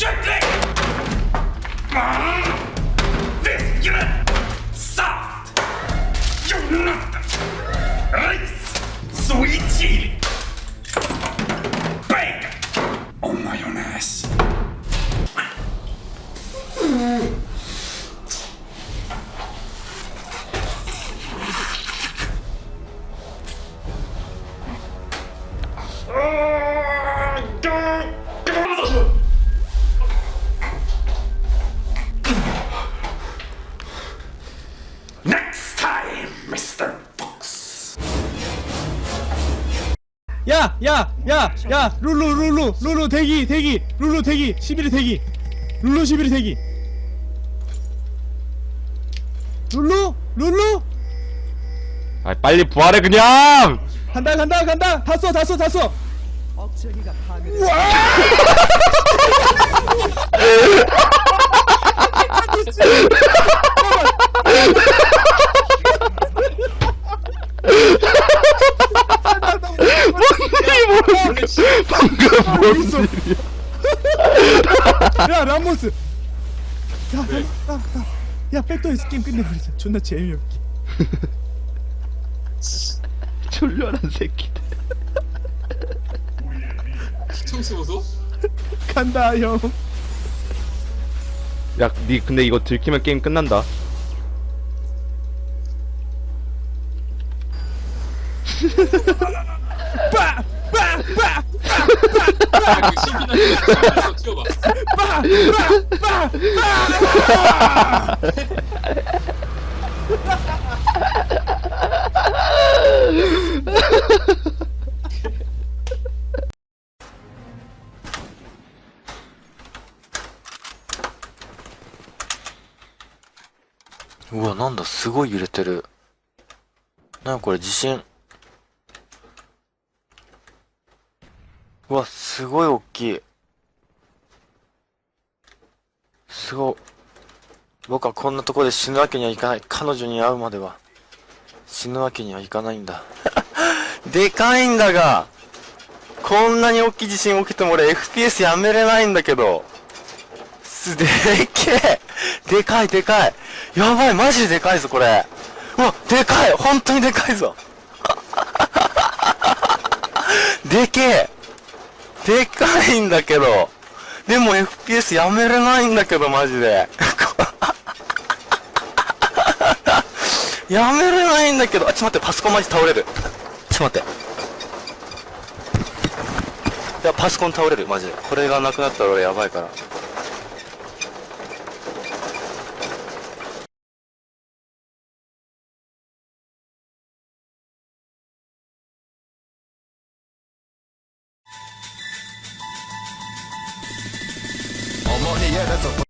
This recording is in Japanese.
kyckling! Mm. Fiskgröt! Saft! Jordnötter! Ris! Sweet chili! Bacon! Och majonnäs. Next 야, 야, 야, 야, 룰루, 룰루, 룰루 대기, 대기, 룰루 대기, 11위 대기, 룰루 11위 대기. 룰루, 룰루, 아 빨리 부활해 그냥! 간다, 간다, 간다, 다 써, 다 써, 다 써. 방금 뭔 있어. 일이야 야, 라모스. 야, 야, 야, 야, 야, 백도에서 게임 끝내버리자. 존나 재미없게. 졸려란 새끼들 시청수 보소? 간다, 형. 야 니 근데 이거 들키면 게임 끝난다 うわ、なんだ、すごい揺れてる。なんかこれ地震。うわ、すごい大きい。すご。僕はこんなところで死ぬわけにはいかない。彼女に会うまでは。死ぬわけにはいかないんだ。でかいんだが、こんなに大きい地震起きても俺 FPS やめれないんだけど。す、でっけえでかいでかいやばいマジででかいぞこれうわでかい本当にでかいぞ でけえでかいんだけど。でも FPS やめれないんだけどマジで。やめれないんだけど。あちょっと待ってパソコンマジ倒れる。ちょっと待って。いやパソコン倒れるマジで。これがなくなったら俺やばいから。money, yeah, that's a